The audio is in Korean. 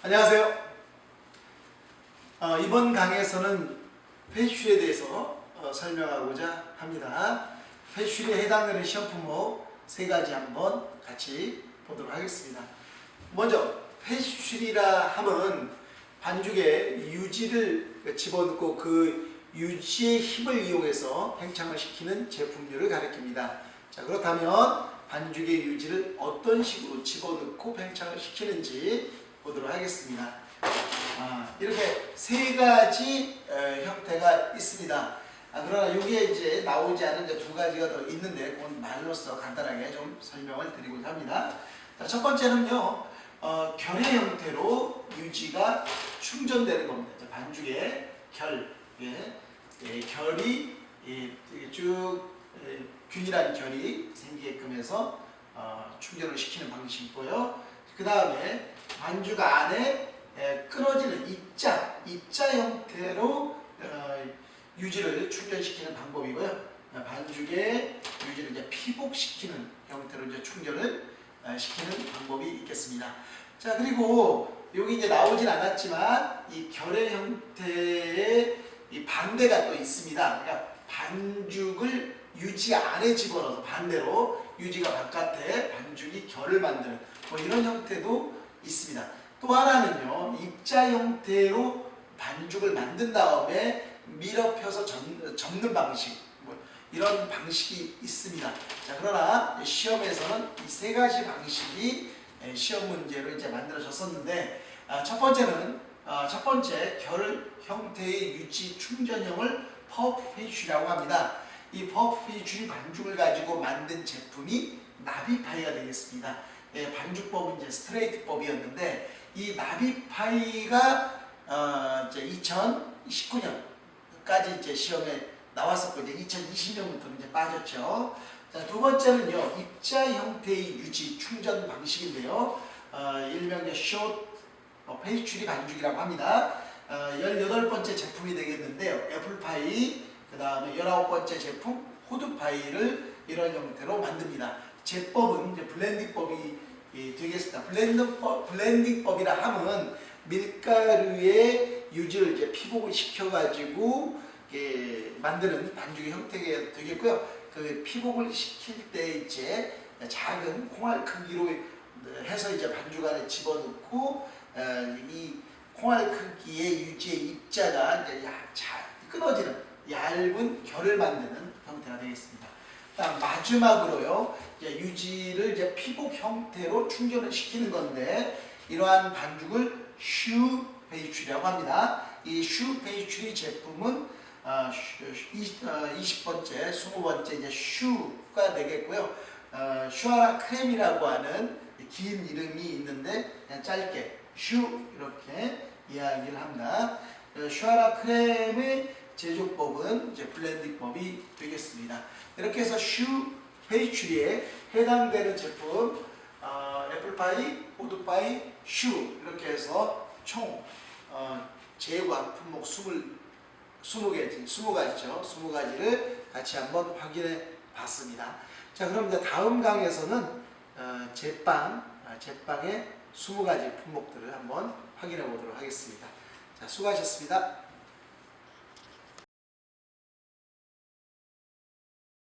안녕하세요. 어, 이번 강의에서는 패슐에 대해서 어, 설명하고자 합니다. 패슐에 해당되는 시험 품목 세 가지 한번 같이 보도록 하겠습니다. 먼저 패슐이라 함은 반죽에 유지를 집어넣고 그 유지의 힘을 이용해서 팽창을 시키는 제품류를 가리킵니다. 자 그렇다면 반죽의 유지를 어떤 식으로 집어넣고 팽창을 시키는지 보도록 하겠습니다. 아, 이렇게 세 가지 에, 형태가 있습니다. 아, 그러나 여기에 이제 나오지 않은 이제 두 가지가 더 있는데 그건 말로써 간단하게 좀 설명을 드리고자 합니다. 자, 첫 번째는요, 어, 결의 형태로 유지가 충전되는 겁니다. 자, 반죽에 결, 예, 예, 결이 예, 쭉 예, 균일한 결이 생기게끔 해서 어, 충전을 시키는 방식이 있고요. 그 다음에 반죽 안에 에, 끊어지는 입자, 입자 형태로 어, 유지를 충전시키는 방법이고요. 어, 반죽의 유지를 이제 피복시키는 형태로 이제 충전을 어, 시키는 방법이 있겠습니다. 자 그리고 여기 이제 나오진 않았지만 이 결의 형태의 이 반대가 또 있습니다. 그러니까 반죽을 유지 안에 집어넣어서 반대로 유지가 바깥에 반죽이 결을 만드는 뭐 이런 형태도 있습니다. 또 하나는요 입자 형태로 반죽을 만든 다음에 밀어 펴서 전- 접는 방식 뭐 이런 방식이 있습니다. 자 그러나 시험에서는 이 세 가지 방식이 에, 시험 문제로 이제 만들어졌었는데 아, 첫 번째는 아, 첫 번째 결 형태의 유지 충전형을 퍼프페이슈라고 합니다. 이 퍼프페이슈 반죽을 가지고 만든 제품이 나비파이가 되겠습니다. 예, 반죽법은 이제 스트레이트법이었는데 이 나비파이가 어, 이제 2019년까지 이제 시험에 나왔었고 이제 2020년부터 이제 빠졌죠. 자, 두 번째는요 입자 형태의 유지 충전 방식인데요. 어, 일명 이제 숏 어, 페이츄리 반죽이라고 합니다. 어, 18번째 제품이 되겠는데요. 애플파이, 그 다음에 19번째 제품 호두파이를 이런 형태로 만듭니다. 제법은 이제 블렌딩법이 이, 되겠습니다. 블렌딩법, 블렌딩 법이라 함은 밀가루의 유지를 이제 피복을 시켜가지고 만드는 반죽의 형태가 되겠고요. 그 피복을 시킬 때 이제 작은 콩알 크기로 해서 이제 반죽 안에 집어넣고 어, 이 콩알 크기의 유지의 입자가 이제 야, 잘 끊어지는 얇은 결을 만드는 형태가 되겠습니다. 마지막으로요. 이제 유지를 이제 피복 형태로 충전을 시키는 건데 이러한 반죽을 슈 페이츄리라고 합니다. 이슈 페이츄리 제품은 이십- 어, 20번째, 20번째 이제 슈가 되겠고요. 어, 슈아라 크렘이라고 하는 긴 이름이 있는데 그냥 짧게 슈 이렇게 이야기를 합니다. 어, 슈아라 크렘의 제조법은 이제 블렌딩법이 되겠습니다. 이렇게 해서 슈 페이츄리에 해당되는 제품 어, 애플파이, 호두파이, 슈 이렇게 해서 총 어, 제과 품목 20, 20개, 20가지죠. 20가지를 같이 한번 확인해 봤습니다. 자, 그럼 이제 다음 강에서는 어, 제빵, 아, 제빵의 20가지 품목들을 한번 확인해 보도록 하겠습니다. 자, 수고하셨습니다.